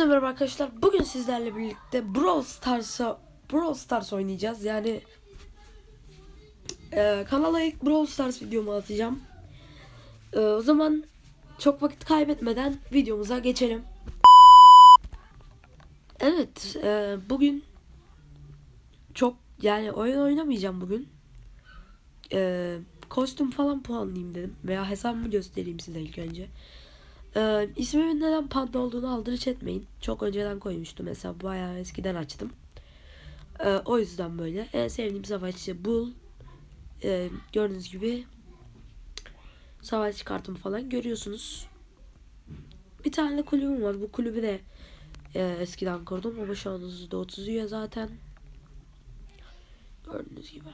Hepinize merhaba arkadaşlar. Bugün sizlerle birlikte Brawl Stars'a Brawl Stars oynayacağız. Yani e, kanala ilk Brawl Stars videomu atacağım. E, o zaman çok vakit kaybetmeden videomuza geçelim. Evet, e, bugün çok yani oyun oynamayacağım bugün. E, kostüm falan puanlayayım dedim veya hesabımı göstereyim size ilk önce. Ee, ismimin neden panda olduğunu aldırış etmeyin. Çok önceden koymuştum mesela bayağı eskiden açtım. Ee, o yüzden böyle. En sevdiğim savaşçı Bull. Ee, gördüğünüz gibi savaş kartımı falan görüyorsunuz. Bir tane kulübüm var. Bu kulübü de e, eskiden kurdum ama şu an %30 üye zaten. Gördüğünüz gibi.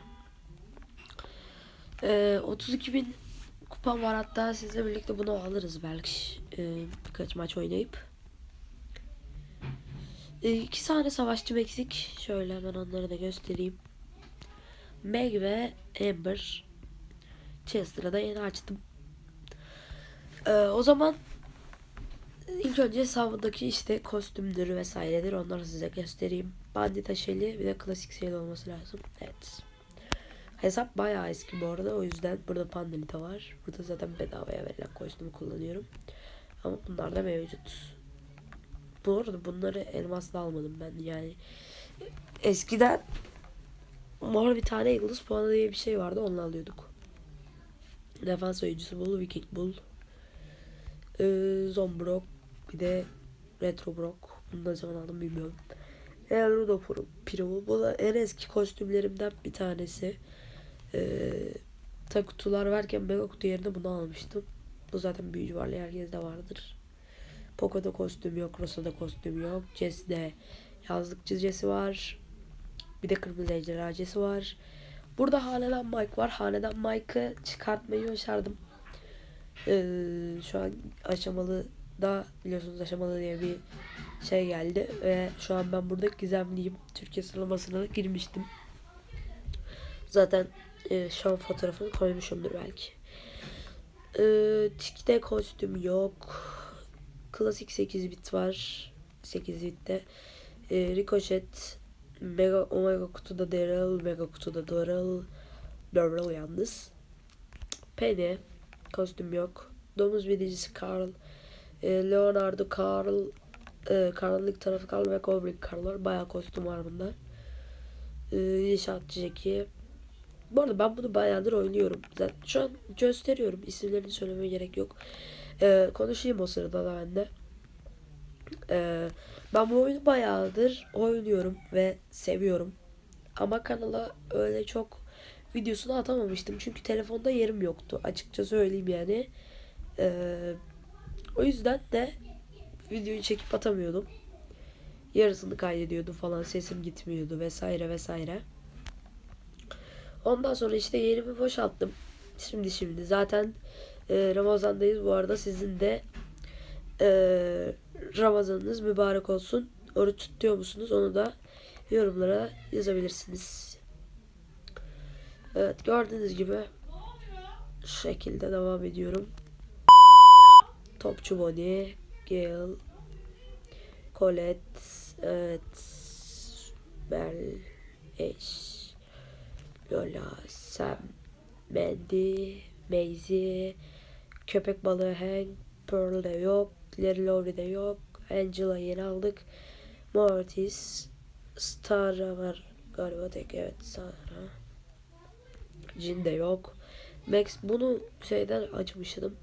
Ee, 32 bin kupam var hatta sizle birlikte bunu alırız belki ee, birkaç maç oynayıp. Ee, iki tane savaşçım eksik. Şöyle hemen onları da göstereyim. Meg ve Amber. Chester'ı da yeni açtım. Ee, o zaman ilk önce hesabındaki işte kostümleri vesairedir onları size göstereyim. Bandita Shelly bir de klasik Shelly olması lazım. Evet. Hesap bayağı eski bu arada. O yüzden burada Pandalita var. Burada zaten bedavaya verilen kostümü kullanıyorum. Ama bunlar da mevcut. Bu arada bunları elmasla almadım ben yani. Eskiden mor bir tane yıldız puanı diye bir şey vardı. Onunla alıyorduk. Defans oyuncusu Bull, Viking Bull. Ee, Zombrock. Bir de Retro Brock. Bunu ne zaman aldım bilmiyorum. Elrudo Piro. Bu da en eski kostümlerimden bir tanesi. Ee, ta kutular varken mega yerine bunu almıştım. Bu zaten büyücü varlığı herkeste vardır. Poco'da kostüm yok, Rosa'da kostüm yok. Jesse'de yazlıkçı Jesse var. Bir de kırmızı ejderha Jesse var. Burada Hanedan Mike var. Hanedan Mike'ı çıkartmayı başardım. Ee, şu an aşamalı da biliyorsunuz aşamalı diye bir şey geldi ve şu an ben burada gizemliyim. Türkiye sıralamasına girmiştim. Zaten e, şu an fotoğrafını koymuşumdur belki. E, Tik'te kostüm yok. Klasik 8 bit var. 8 bitte. E, Ricochet Mega Omega kutuda Daryl, Mega kutuda Daryl. Daryl yalnız. Penny kostüm yok. Domuz binicisi Carl. E, Leonardo Carl. E, karanlık tarafı Carl ve Goblin Carl var. Bayağı kostüm var bunda. E, İnşaatçı Jackie. Bu arada ben bunu bayağıdır oynuyorum. Zaten şu an gösteriyorum. İsimlerini söylemeye gerek yok. Ee, konuşayım o sırada da ben de. Ee, ben bu oyunu bayağıdır oynuyorum ve seviyorum. Ama kanala öyle çok videosunu atamamıştım. Çünkü telefonda yerim yoktu. Açıkça söyleyeyim yani. Ee, o yüzden de videoyu çekip atamıyordum. Yarısını kaydediyordum falan. Sesim gitmiyordu vesaire vesaire. Ondan sonra işte yerimi boşalttım. Şimdi şimdi zaten e, Ramazan'dayız. Bu arada sizin de e, Ramazanınız mübarek olsun. Oruç tutuyor musunuz? Onu da yorumlara yazabilirsiniz. Evet gördüğünüz gibi şu şekilde devam ediyorum. Topçu Bonnie, Gale, Colette, evet, Bel, Eş, Lola, Sam, Mandy, Maisie, köpek balığı Hank, Pearl de yok, Larry Lowry de yok, Angela yeni aldık, Mortis, Star'a var galiba tek evet Star'a. Jin de yok. Max bunu şeyden açmıştım.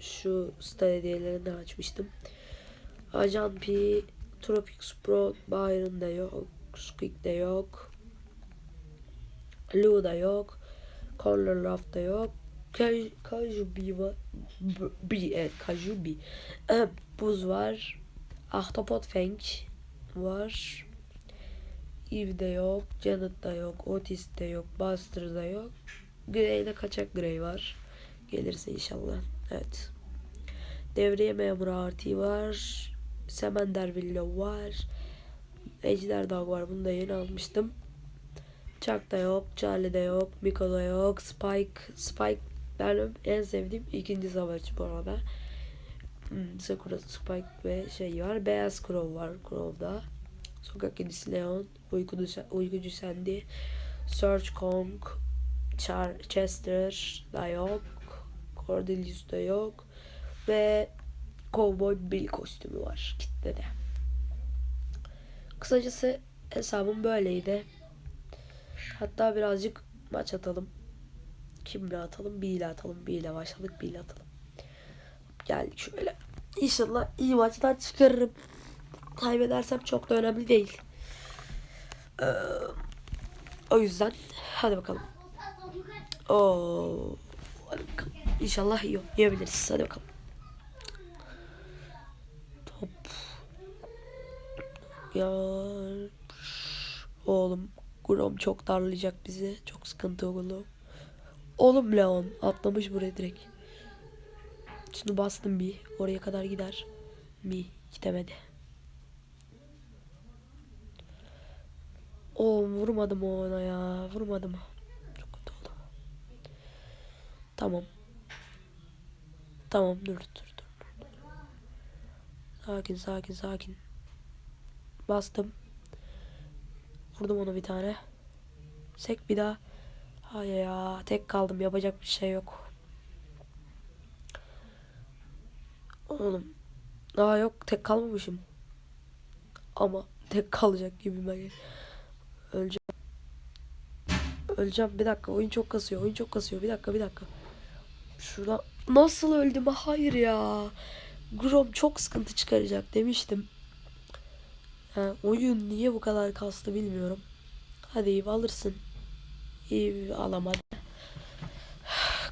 Şu Star açmıştım. Ajan P, Tropic Pro, Byron da yok, Squeak de yok. Lou da yok. Corner Love da yok. Kaj- Kajubi var. B, B, evet Kajubi. Ee, Buz var. Ahtapot Fang var. Eve de yok. Janet da yok. Otis de yok. Buster da yok. Grey'de kaçak Grey var. Gelirse inşallah. Evet. Devriye memuru Arti var. Semender Villa var. Ejder Dog var. Bunu da yeni almıştım. Chuck da yok, Charlie de yok, Miko yok, Spike, Spike benim en sevdiğim ikinci savaşçı bu arada. Hmm, Sakura Spike ve şey var. Beyaz Crow var Crow'da. Sokak kedisi Leon. Uykucu, uykucu Sandy. Search Kong. Char Chester da yok. Cordelius da yok. Ve Cowboy Bill kostümü var kitlede. Kısacası hesabım böyleydi. Hatta birazcık maç atalım. Kimle atalım? Bir ile atalım. Bir ile başladık. Bir ile atalım. Geldik şöyle. İnşallah iyi maçlar çıkarırım. Kaybedersem çok da önemli değil. Ee, o yüzden hadi bakalım. Oo, hadi bakalım. İnşallah iyi yiyebiliriz. Hadi bakalım. Top. Ya oğlum Grom çok darlayacak bizi. Çok sıkıntı oldu. Oğlum Leon atlamış buraya direkt. Şunu bastım bir. Oraya kadar gider. Mi gidemedi. O vurmadım ona ya. Vurmadım. Çok kötü oldu. Tamam. Tamam dur dur. dur. Sakin sakin sakin. Bastım. Vurdum ona bir tane. Sek bir daha. Hayır ya. Tek kaldım. Yapacak bir şey yok. Oğlum. Aa yok. Tek kalmamışım. Ama tek kalacak gibi ben. Öleceğim. Öleceğim. Bir dakika. Oyun çok kasıyor. Oyun çok kasıyor. Bir dakika bir dakika. Şurada nasıl öldüm? Hayır ya. Grom çok sıkıntı çıkaracak demiştim. Ha, oyun niye bu kadar kastı bilmiyorum. Hadi iyi alırsın. İyi alamadı.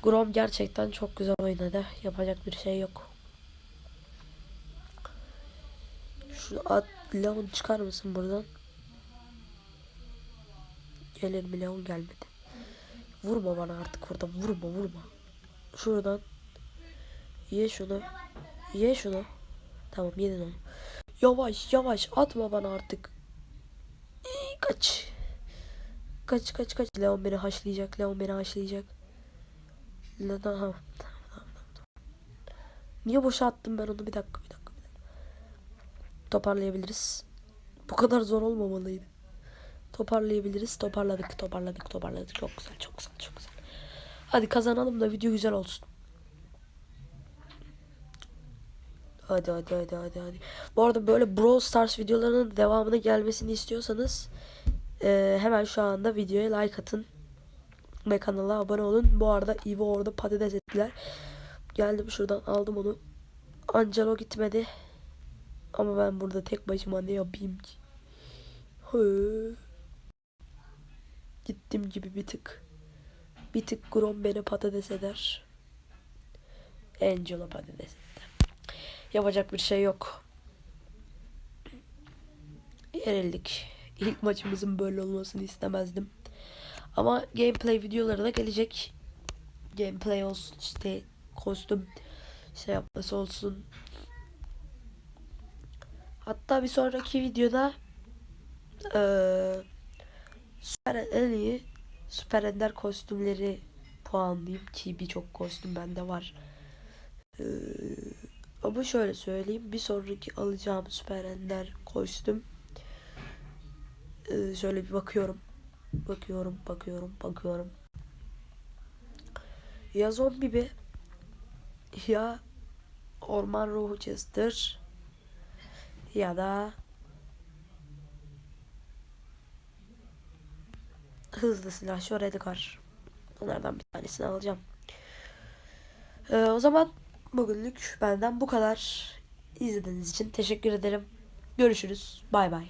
Grom gerçekten çok güzel oynadı. Yapacak bir şey yok. Şu at Leon çıkar mısın buradan? Gelir mi Leon gelmedi. Vurma bana artık orada vurma vurma. Şuradan. Ye şunu. Ye şunu. Tamam yedin onu. Yavaş yavaş atma bana artık. İyi, kaç. Kaç kaç kaç. Leon beni haşlayacak. Leon beni haşlayacak. Le tamam. Tamam, tamam, tamam. Niye boşa attım ben onu? Bir dakika bir dakika. Bir dakika. Toparlayabiliriz. Bu kadar zor olmamalıydı. Toparlayabiliriz. Toparladık, toparladık, toparladık. Çok güzel, çok güzel, çok güzel. Hadi kazanalım da video güzel olsun. Hadi hadi hadi hadi hadi. Bu arada böyle Brawl Stars videolarının devamına gelmesini istiyorsanız e, hemen şu anda videoya like atın. Ve kanala abone olun. Bu arada Evo orada patates ettiler. Geldim şuradan aldım onu. Angelo gitmedi. Ama ben burada tek başıma ne yapayım ki? Hı. Gittim gibi bir tık. Bir tık Grom beni patates eder. Angelo patates etti. Yapacak bir şey yok. Yenildik. İlk maçımızın böyle olmasını istemezdim. Ama gameplay videoları da gelecek. Gameplay olsun işte kostüm şey yapması olsun. Hatta bir sonraki videoda eee süper en iyi süper ender kostümleri puanlayayım ki birçok kostüm bende var. Eee ama şöyle söyleyeyim. Bir sonraki alacağım süper ender kostüm. Ee, şöyle bir bakıyorum. Bakıyorum, bakıyorum, bakıyorum. Ya zombi bir ya orman ruhu Chester ya da hızlı silah şu Redgar. Onlardan bir tanesini alacağım. Ee, o zaman Bugünlük benden bu kadar. İzlediğiniz için teşekkür ederim. Görüşürüz. Bay bay.